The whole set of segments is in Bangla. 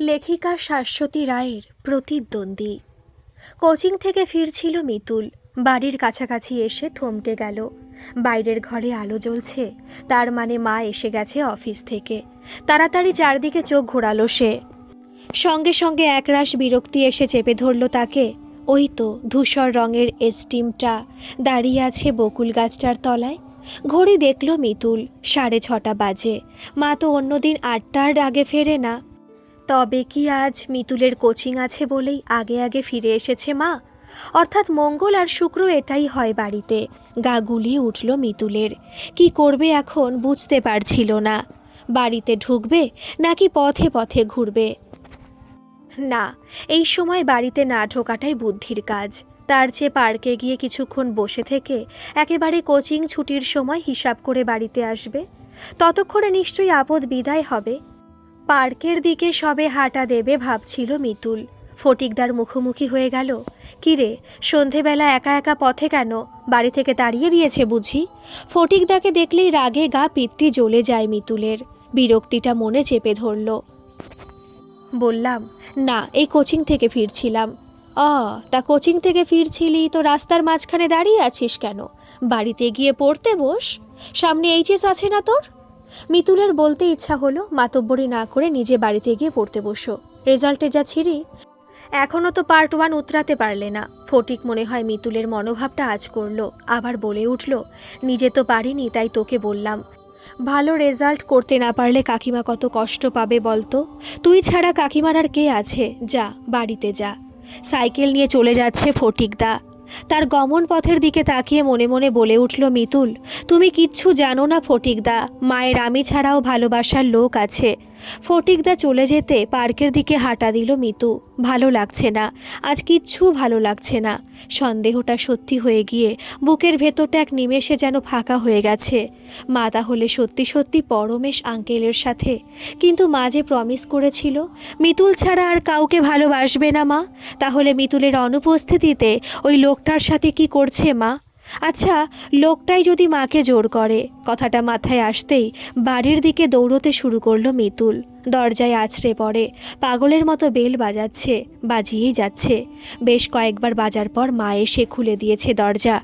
লেখিকা শাশ্বতী রায়ের প্রতিদ্বন্দ্বী। কোচিং থেকে ফিরছিল মিতুল। বাড়ির কাছাকাছি এসে থমকে গেল। বাইরের ঘরে আলো জ্বলছে। তার মানে মা এসে গেছে অফিস থেকে। তাড়াতাড়ি চারদিকে চোখ ঘোরালো সে। সঙ্গে সঙ্গে একরাশ বিরক্তি এসে চেপে ধরল তাকে। ওই তো, ধূসর রঙের এস্টিমটা দাঁড়িয়ে আছে বকুল গাছটার তলায়। ঘড়ি দেখল মিতুল, সাড়ে ছটা বাজে। মা তো অন্যদিন আটটার আগে ফেরে না। তবে কি আজ মিতুলের কোচিং আছে বলেই আগে আগে ফিরে এসেছে মা? অর্থাৎ মঙ্গল আর শুক্র এটাই হয় বাড়িতে। গা গুলিয়ে উঠল মিতুলের। কি করবে এখন বুঝতে পারছিল না। বাড়িতে ঢুকবে নাকি পথে পথে ঘুরবে? না, এই সময় বাড়িতে না ঢোকাটাই বুদ্ধির কাজ। তার চেয়ে পার্কে গিয়ে কিছুক্ষণ বসে থেকে একেবারে কোচিং ছুটির সময় হিসাব করে বাড়িতে আসবে। ততক্ষণে নিশ্চয়ই আপদ বিদায় হবে। পার্কের দিকে সবে হাঁটা দেবে ভাবছিল মিতুল। ফটিকদার মুখোমুখি হয়ে গেল। কিরে, সন্ধেবেলা একা একা পথে কেন? বাড়ি থেকে তাড়িয়ে দিয়েছে বুঝি? ফটিকদাকে দেখলেই রাগে গা পিত্তি জ্বলে যায় মিতুলের। বিরক্তিটা মনে চেপে ধরল। বললাম, না, এই কোচিং থেকে ফিরছিলাম। অ, তা কোচিং থেকে ফিরছিলি, তো রাস্তার মাঝখানে দাঁড়িয়ে আছিস কেন? বাড়িতে গিয়ে পড়তে বস। সামনে এইচএস আছে না তোর? মিতুলের বলতে ইচ্ছা হলো, মাতব্বরি না করে নিজে বাড়িতে গিয়ে পড়তে বসো। রেজাল্টে যা ছিঁড়ি, এখনও তো পার্ট ওয়ান উতরাতে পারলে না। ফটিক মনে হয় মিতুলের মনোভাবটা আজ করল, আবার বলে উঠল, নিজে তো পারিনি, তাই তোকে বললাম। ভালো রেজাল্ট করতে না পারলে কাকিমা কত কষ্ট পাবে বলতো? তুই ছাড়া কাকিমার আর কে আছে? যা, বাড়িতে যা। সাইকেল নিয়ে চলে যাচ্ছে ফটিকদা। তার গমন পথের দিকে তাকিয়ে মনে মনে বলে উঠল, মিতুল, তুমি কিচ্ছু জানো না ফটিকদা। মায়ের আমি ছাড়াও ভালোবাসার লোক আছে। ফটিকদা চলে যেতে পার্কের দিকে হাঁটা দিল মিতু। ভালো লাগছে না। আজ কিচ্ছু ভালো লাগছে না। সন্দেহটা সত্যি হয়ে গিয়ে বুকের ভেতরটা এক নিমেষে যেন ফাঁকা হয়ে গেছে। মা তাহলে সত্যি সত্যি পরমেশ আঙ্কেলের সাথে? কিন্তু মা যে প্রমিস করেছিল, মিতুল ছাড়া আর কাউকে ভালোবাসবে না মা। তাহলে মিতুলের অনুপস্থিতিতে ওই লোকটার সাথে কি করছে মা? আচ্ছা লোকটাই যদি মাকে জোর করে, কথাটা মাথায় আসতেই বাড়ির দিকে দৌড়তে শুরু করল মিতুল। দরজায় আছড়ে পড়ে, পাগলের মতো বেল বাজাচ্ছে, বাজিয়েই যাচ্ছে। বেশ কয়েকবার বাজার পর মা এসে খুলে দিয়েছে দরজা।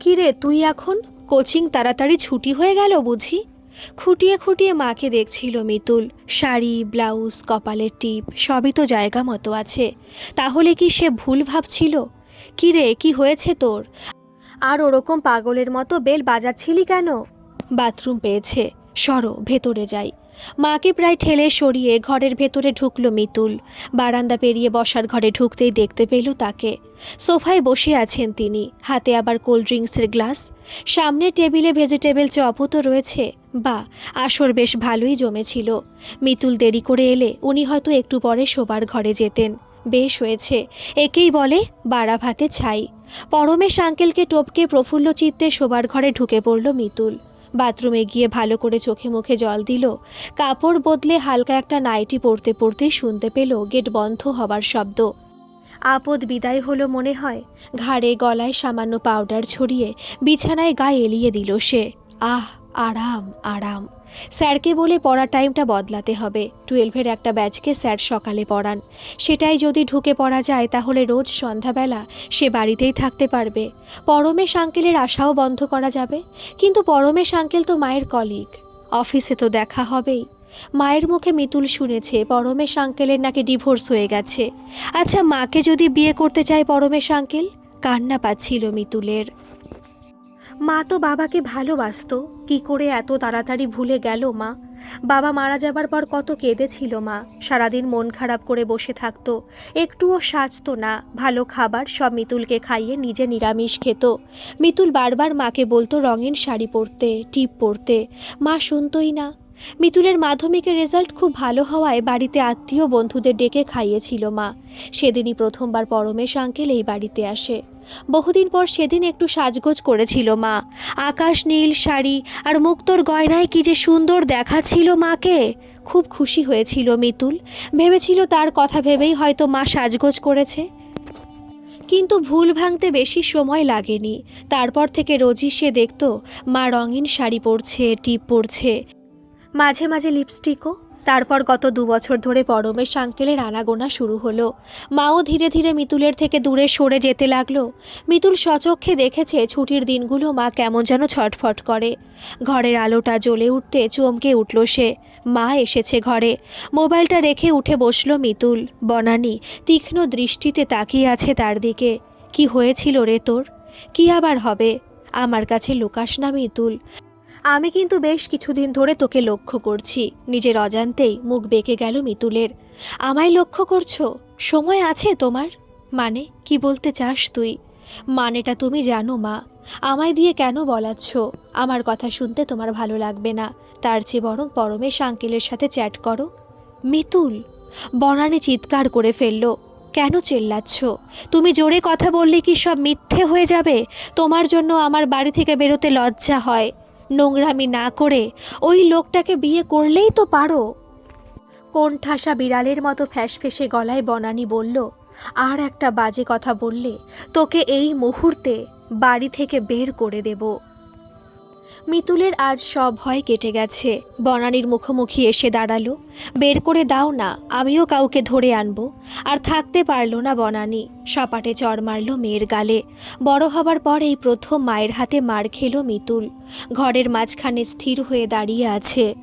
কিরে তুই এখন? কোচিং তাড়াতাড়ি ছুটি হয়ে গেল বুঝি? খুঁটিয়ে খুঁটিয়ে মাকে দেখছিল মিতুল। শাড়ি, ব্লাউজ, কপালের টিপ, সবই তো জায়গা মতো আছে। তাহলে কি সে ভুল ভাবছিল? কিরে কি হয়েছে তোর? আর ওরকম পাগলের মতো বেল বাজাচ্ছিলি কেন? বাথরুম পেয়েছে। সরো, ভেতরে যাই। মাকে প্রায় ঠেলে সরিয়ে ঘরের ভেতরে ঢুকলো মিতুল। বারান্দা পেরিয়ে বসার ঘরে ঢুকতেই দেখতে পেল তাকে। সোফায় বসে আছেন তিনি। হাতে আবার কোল্ড ড্রিঙ্কসের গ্লাস। সামনে টেবিলে ভেজিটেবল চপও তো রয়েছে। বা আসর বেশ ভালোই জমেছিল। মিতুল দেরি করে এলে উনি হয়তো একটু পরে শোবার ঘরে যেতেন। বেশ হয়েছে। একেই বলে বাড়া ভাতে ছাই। পরমেশ আঙ্কেলকে টপকে প্রফুল্ল চিত্তে শোবার ঘরে ঢুকে পড়ল মিতুল। বাথরুমে গিয়ে ভালো করে চোখে মুখে জল দিল। কাপড় বদলে হালকা একটা নাইটি পরতে পরতেই শুনতে পেল গেট বন্ধ হবার শব্দ। আপদ বিদায় হলো মনে হয়। ঘাড়ে গলায় সামান্য পাউডার ছড়িয়ে বিছানায় গায়ে এলিয়ে দিল সে। আহ! আরাম আরাম। স্যারকে বলে পড়া টাইমটা বদলাতে হবে। টুয়েলভের একটা ব্যাচকে স্যার সকালে পড়ান। সেটাই যদি ঢুকে পড়া যায়, তাহলে রোজ সন্ধ্যাবেলা সে বাড়িতেই থাকতে পারবে। পরমেশ আঙ্কেলের আশাও বন্ধ করা যাবে। কিন্তু পরমেশ আঙ্কেল তো মায়ের কলিগ। অফিসে তো দেখা হবেই। মায়ের মুখে মিতুল শুনেছে পরমেশ আঙ্কেলের নাকি ডিভোর্স হয়ে গেছে। আচ্ছা মাকে যদি বিয়ে করতে চায় পরমেশ আঙ্কেল কান্না পাচ্ছিল মিতুলের। মা তো বাবাকে ভালোবাসত। কি করে এত তাড়াতাড়ি ভুলে গেল মা? বাবা মারা যাবার পর কত কেঁদেছিল মা। সারাদিন মন খারাপ করে বসে থাকতো। একটুও সাজতো না। ভালো খাবার সব মিতুলকে খাইয়ে নিজে নিরামিষ খেত। মিতুল বারবার মাকে বলতো রঙিন শাড়ি পরতে, টিপ পরতে। মা শুনতোই না। মিতুলের মাধ্যমিকের রেজাল্ট খুব ভালো হওয়ায় বাড়িতে আত্মীয় বন্ধুদের ডেকে খাইয়েছিল মা। সেদিনই প্রথমবার পরমেশ আঙ্কেল এই বাড়িতে আসে। বহুদিন পর সেদিন একটু সাজগোজ করেছিল মা। আকাশ, নীল, শাড়ি আর মুক্তোর গয়নায় কি যে সুন্দর দেখাচ্ছিল মাকে। খুব খুশি হয়েছিল মিতুল। ভেবেছিল তার কথা ভেবেই হয়তো মা সাজগোজ করেছে। কিন্তু ভুল ভাঙতে বেশি সময় লাগেনি। তারপর থেকে রোজই সে দেখত, মা রঙিন শাড়ি পরছে, টিপ পরছে। মাঝে মাঝে লিপস্টিকও। তারপর গত দু বছর ধরে পরমেশ আঙ্কেলের আনাগোনা শুরু হলো। মাও ধীরে ধীরে মিতুলের থেকে দূরে সরে যেতে লাগল। মিতুল সচক্ষে দেখেছে ছুটির দিনগুলো মা কেমন যেন ছটফট করে। ঘরের আলোটা জ্বলে উঠতে চমকে উঠল সে। মা এসেছে ঘরে। মোবাইলটা রেখে উঠে বসল মিতুল। বনানি তীক্ষ্ণ দৃষ্টিতে তাকিয়ে আছে তার দিকে। কি হয়েছিল রে তোর? কি আবার হবে? আমার কাছে লুকাস না মিতুল। আমি কিন্তু বেশ কিছুদিন ধরে তোকে লক্ষ্য করছি। নিজের অজান্তেই মুখ বেঁকে গেল মিতুলের। আমায় লক্ষ্য করছ? সময় আছে তোমার? মানে কি বলতে চাস তুই? মানেটা তুমি জানো, মা। আমায় দিয়ে কেন বলাচ্ছ? আমার কথা শুনতে তোমার ভালো লাগবে না। তার চেয়ে বরং পরমেশ আঙ্কেলের সাথে চ্যাট করো। মিতুল, বনানি চিৎকার করে ফেলল। কেন চেল্লাচ্ছ? তুমি জোরে কথা বললে কি সব মিথ্যে হয়ে যাবে? তোমার জন্য আমার বাড়ি থেকে বেরোতে লজ্জা হয়। নোংরামি না করে ওই লোকটাকে বিয়ে করলেই তো পারো। কোন ঠাসা বিড়ালের মতো ফ্যাসফেসে গলায় বনানি বলল, আর একটা বাজে কথা বললে তোকে এই মুহূর্তে বাড়ি থেকে বের করে দেব। মিতুলের আজ সব ভয় কেটে গেছে। বনানির মুখোমুখি এসে দাঁড়াল, বের করে দাও না, আমিও কাউকে ধরে আনব। আর থাকতে পারল না বনানি, সপাটে চড় মারল মেয়ের গালে। বড় হবার পর এই প্রথম মায়ের হাতে মার খেলো মিতুল। ঘরের মাঝখানে স্থির হয়ে দাঁড়িয়ে আছে।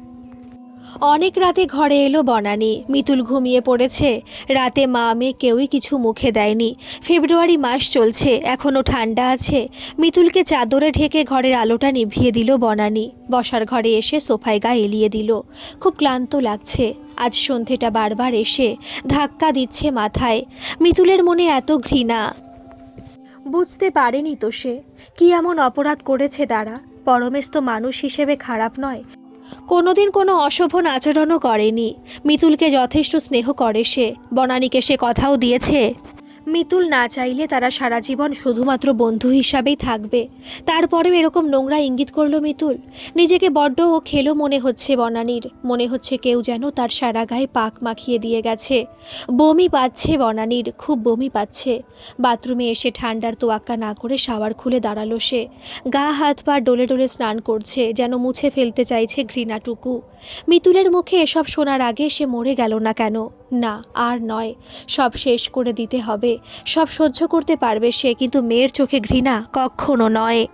অনেক রাতে ঘরে এলো বনানি। মিতুল ঘুমিয়ে পড়েছে। রাতে মা মেয়ে কেউই কিছু মুখে দেয়নি। ফেব্রুয়ারি মাস চলছে এখনও ঠান্ডা আছে। মিতুলকে চাদরে ঢেকে ঘরের আলোটা নিভিয়ে দিল বনানি। বসার ঘরে এসে সোফায় গা এলিয়ে দিল। খুব ক্লান্ত লাগছে। আজ সন্ধেটা বারবার এসে ধাক্কা দিচ্ছে মাথায়। মিতুলের মনে এত ঘৃণা। বুঝতে পারেনি তো সে। কি এমন অপরাধ করেছে তারা? পরমেশ তো মানুষ হিসেবে খারাপ নয়। কোনোদিন কোনো অশোভন আচরণও করেনি। মিতুলকে যথেষ্ট স্নেহ করে সে। বনানীকে সে কথাও দিয়েছে। মিতুল না চাইলে তারা সারা জীবন শুধুমাত্র বন্ধু হিসাবেই থাকবে। তারপরেও এরকম নোংরা ইঙ্গিত করল মিতুল। নিজেকে বড্ড ও খেলো মনে হচ্ছে বনানীর। মনে হচ্ছে কেউ যেন তার সারা গায়ে পাক মাখিয়ে দিয়ে গেছে। বমি পাচ্ছে বনানীর, খুব বমি পাচ্ছে। বাথরুমে এসে ঠান্ডার তোয়াক্কা না করে শাওয়ার খুলে দাঁড়াল সে। গা, হাত, পা ডলে ডলে স্নান করছে, যেন মুছে ফেলতে চাইছে ঘৃণাটুকু। মিতুলের মুখে এসব শোনার আগে সে মরে গেল না কেন? না, আর নয়। সব শেষ করে দিতে হবে। সব সহ্য করতে পারবে সে, কিন্তু মেয়ের চোখে ঘৃণা কখনো নয়।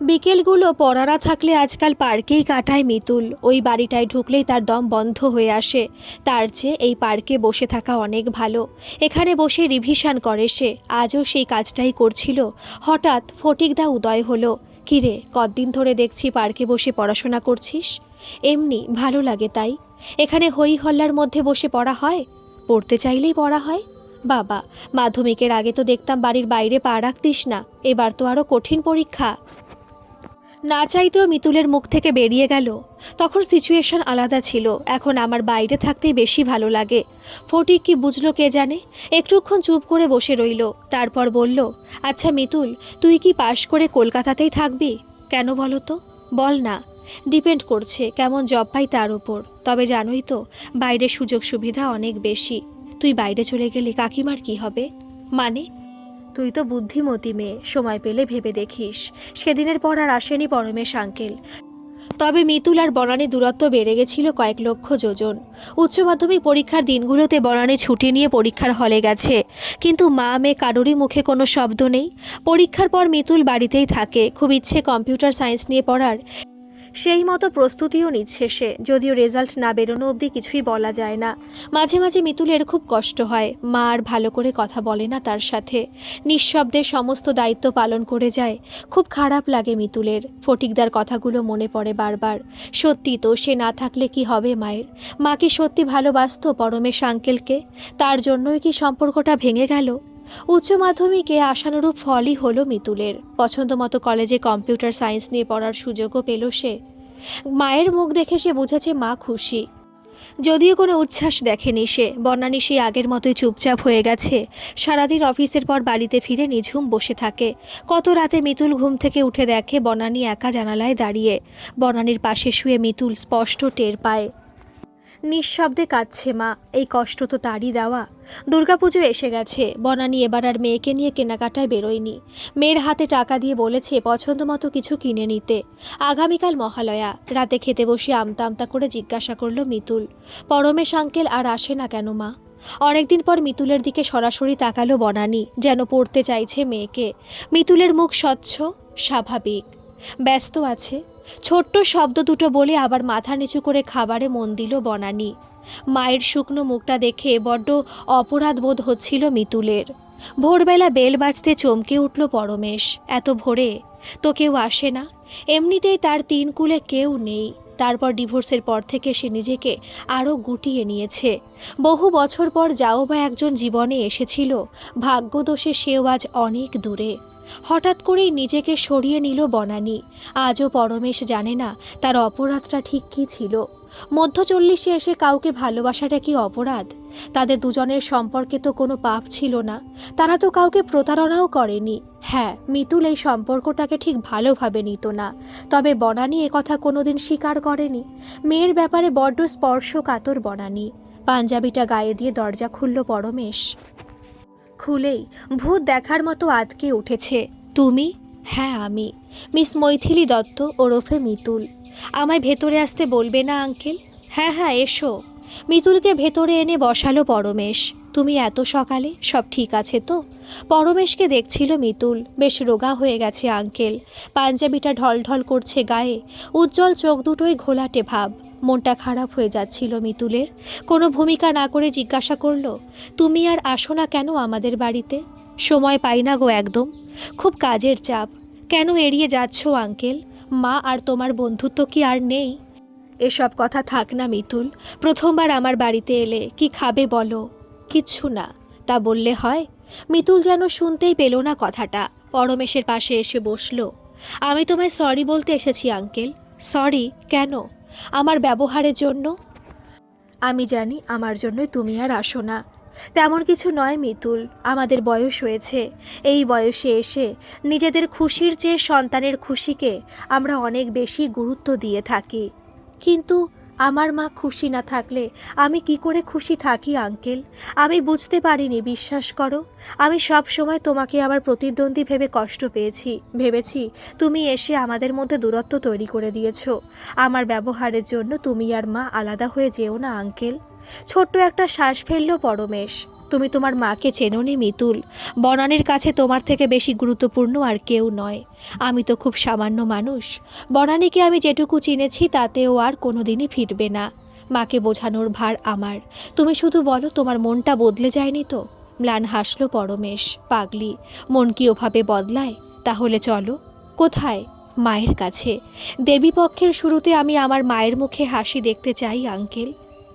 বিকেলগুলো পড়ারা থাকলে আজকাল পার্কেই কাটায় মিতুল। ওই বাড়িটায় ঢুকলেই তার দম বন্ধ হয়ে আসে। তার চেয়ে এই পার্কে বসে থাকা অনেক ভালো। এখানে বসে রিভিশন করে সে। আজও সেই কাজটাই করছিল। হঠাৎ ফটিকদা উদয় হলো। কিরে কতদিন ধরে দেখছি পার্কে বসে পড়াশোনা করছিস? এমনি, ভালো লাগে তাই। এখানে হই হল্লার মধ্যে বসে পড়া হয়? পড়তে চাইলেই পড়া হয়। বাবা, মাধ্যমিকের আগে তো দেখতাম বাড়ির বাইরে পা রাখতিস না। এবার তো আরও কঠিন পরীক্ষা। না চাইতেও মিতুলের মুখ থেকে বেরিয়ে গেল। তখন সিচুয়েশন আলাদা ছিল। এখন আমার বাইরে থাকতেই বেশি ভালো লাগে। ফটিক কি বুঝলো কে জানে? একটুক্ষণ চুপ করে বসে রইল। তারপর বলল আচ্ছা মিতুল, তুই কি পাশ করে কলকাতাতেই থাকবি? কেন বলো তো? বল না। ডিপেন্ড করছে কেমন জব পাই তার ওপর তবে জানোই তো, বাইরে সুযোগ সুবিধা অনেক বেশি। তুই বাইরে চলে গেলে কাকিমার কি হবে? মানে? তুই তো বুদ্ধিমতী মেয়ে, সময় পেলে ভেবে দেখিস। সেদিনের পর আর আসেনি পরমেশ আঙ্কেল। তবে মিতুল আর বনানী দূরত্ব বেড়ে গেছিল কয়েক লক্ষ যোজন। উচ্চ মাধ্যমিক পরীক্ষার দিনগুলোতে বনানী ছুটি নিয়ে পরীক্ষার হলে গেছে। কিন্তু মা, মেয়ে কারোরই মুখে কোনো শব্দ নেই। পরীক্ষার পর মিতুল বাড়িতেই থাকে। খুব ইচ্ছে কম্পিউটার সায়েন্স নিয়ে পড়ার। সেই মতো প্রস্তুতিও নিচ্ছে সে। যদিও রেজাল্ট না বেরোনো অবধি কিছুই বলা যায় না। মাঝে মাঝে মিতুলের খুব কষ্ট হয়। মা আর ভালো করে কথা বলে না তার সাথে। নিঃশব্দে সমস্ত দায়িত্ব পালন করে যায়। খুব খারাপ লাগে মিতুলের। ফটিকদার কথাগুলো মনে পড়ে বারবার। সত্যি তো সে না থাকলে কি হবে মায়ের? মাকে সত্যি ভালোবাসতো পরমেশ আঙ্কেলকে? তার জন্যই কি সম্পর্কটা ভেঙে গেল? উচ্চ মাধ্যমিকে আশানুরূপ ফলই হলো মিতুলের। পছন্দ মতো কলেজে কম্পিউটার সায়েন্স নিয়ে পড়ার সুযোগও পেল সে। মায়ের মুখ দেখে সে বুঝেছে মা খুশি। যদিও কোনো উচ্ছ্বাস দেখেনি সে। বর্ণানী সেই আগের মতোই চুপচাপ হয়ে গেছে। সারাদিন অফিসের পর বাড়িতে ফিরে নিঝুম বসে থাকে। কত রাতে মিতুল ঘুম থেকে উঠে দেখে বনানী একা জানালায় দাঁড়িয়ে। বনানীর পাশে শুয়ে মিতুল স্পষ্ট টের পায়। নিঃশব্দে কাঁদছে মা। এই কষ্ট তো তারই দেওয়া। দুর্গাপুজো এসে গেছে। বনানি এবার আর মেয়েকে নিয়ে কেনাকাটায় বেরোয়নি। মেয়ের হাতে টাকা দিয়ে বলেছে পছন্দ মতো কিছু কিনে নিতে। আগামীকাল মহালয়া। রাতে খেতে বসে আমতা আমতা করে জিজ্ঞাসা করল মিতুল। পরমেশ আঙ্কেল আর আসে না কেন মা? অনেকদিন পর মিতুলের দিকে সরাসরি তাকালো বনানি, যেন পড়তে চাইছে মেয়েকে। মিতুলের মুখ স্বচ্ছ, স্বাভাবিক। ব্যস্ত আছে। ছোট্ট শব্দ দুটো বলে আবার মাথা নিচু করে খাবারে মন দিল বনানি। মায়ের শুকনো মুখটা দেখে বড্ড অপরাধ বোধ হচ্ছিল মিতুলের। ভোরবেলা বেল বাজতে চমকে উঠল পরমেশ। এত ভোরে তো কেউ আসে না। এমনিতেই তার তিন কুলে কেউ নেই। তারপর ডিভোর্সের পর থেকে সে নিজেকে আরও গুটিয়ে নিয়েছে। বহু বছর পর যাও বা একজন জীবনে এসেছিল। ভাগ্যদোষে সেও আজ অনেক দূরে। হঠাৎ করেই নিজেকে সরিয়ে নিল বনানি। আজও পরমেশ জানে না তার অপরাধটা ঠিক কী ছিল। মধ্য চল্লিশে এসে কাউকে ভালোবাসাটা কি অপরাধ? তাদের দুজনের সম্পর্কে তো কোনো পাপ ছিল না। তারা তো কাউকে প্রতারণাও করেনি। হ্যাঁ মিতুল এই সম্পর্কটাকে ঠিক ভালোভাবে নিত না। তবে বনানি কথা কোনোদিন স্বীকার করেনি। মেয়ের ব্যাপারে বড্ড স্পর্শ কাতর বনানি। পাঞ্জাবিটা গায়ে দিয়ে দরজা খুলল পরমেশ। খুলেই ভূত দেখার মতো আতকে উঠেছে। তুমি? হ্যাঁ আমি। মিস মৈথিলি দত্ত ওরফে মিতুল। আমায় ভেতরে আসতে বলবে না, আঙ্কেল? হ্যাঁ হ্যাঁ এসো। মিতুলকে ভেতরে এনে বসালো পরমেশ। তুমি এত সকালে? সব ঠিক আছে তো? পরমেশকে দেখছিল মিতুল। বেশ রোগা হয়ে গেছে, আঙ্কেল। পাঞ্জাবিটা ঢলঢল করছে গায়ে। উজ্জ্বল চোখ দুটোই ঘোলাটে ভাব। মনটা খারাপ হয়ে যাচ্ছিল মিতুলের। কোনো ভূমিকা না করে জিজ্ঞাসা করল, তুমি আর আসো না কেন আমাদের বাড়িতে? সময় পাই না গো একদম। খুব কাজের চাপ। কেন এড়িয়ে যাচ্ছ আঙ্কেল? মা আর তোমার বন্ধুত্ব কি আর নেই? এসব কথা থাক না মিতুল। প্রথমবার আমার বাড়িতে এলে কি খাবে বলো? কিচ্ছু না। তা বললে হয়? মিতুল যেন শুনতেই পেল না কথাটা। পরমেশের পাশে এসে বসল। আমি তোমায় সরি বলতে এসেছি আঙ্কেল। সরি কেন? আমার ব্যবহারের জন্য? আমি জানি আমার জন্যই তুমি আর আসো না। তেমন কিছু নয় মিতুল, আমাদের বয়স হয়েছে। এই বয়সে এসে নিজেদের খুশির চেয়ে সন্তানের খুশিকে আমরা অনেক বেশি গুরুত্ব দিয়ে থাকি। কিন্তু আমার মা খুশি না থাকলে আমি কি করে খুশি থাকি, আঙ্কেল? আমি বুঝতে পারিনি, বিশ্বাস করো। আমি সব সময় তোমাকে আমার প্রতিদ্বন্দ্বী ভেবে কষ্ট পেয়েছি। ভেবেছি তুমি এসে আমাদের মধ্যে দূরত্ব তৈরি করে দিয়েছ। আমার ব্যবহারের জন্য তুমি আর মা আলাদা হয়ে যেও না, আঙ্কেল। ছোট্ট একটা শ্বাস ফেলল পরমেশ। তুমি তোমার মাকে চেনোনি মিতুল। বনানের কাছে তোমার থেকে বেশি গুরুত্বপূর্ণ আর কেউ নয়। আমি তো খুব সামান্য মানুষ। বনানিকে আমি যেটুকু চিনেছি, তাতেও আর কোনোদিনই ফিরবে না। মাকে বোঝানোর ভার আমার। তুমি শুধু বলো, তোমার মনটা বদলে যায়নি তো? ম্লান হাসলো পরমেশ, পাগলি। মন কি ওভাবে বদলায়? তাহলে চলো। কোথায়? মায়ের কাছে। দেবীপক্ষের শুরুতে আমি আমার মায়ের মুখে হাসি দেখতে চাই, আঙ্কেল।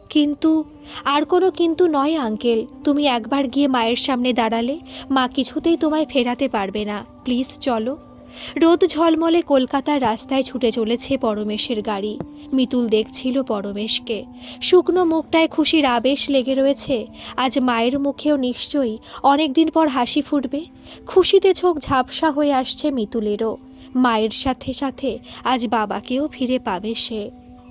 কিন্তু, আর কোনো কিন্তু নয়, আঙ্কেল। তুমি একবার গিয়ে মায়ের সামনে দাঁড়ালে, মা কিছুতেই তোমায় ফেরাতে পারবে না। প্লিজ চলো। রোদ ঝলমলে কলকাতার রাস্তায় ছুটে চলেছে পরমেশের গাড়ি। মিতুল দেখছিল পরমেশকে। শুকনো মুখটায় খুশির আবেশ লেগে রয়েছে। আজ মায়ের মুখেও নিশ্চয়ই অনেকদিন পর হাসি ফুটবে। খুশিতে চোখ ঝাপসা হয়ে আসছে মিতুলেরও। মায়ের সাথে সাথে আজ বাবাকেও ফিরে পাবে সে।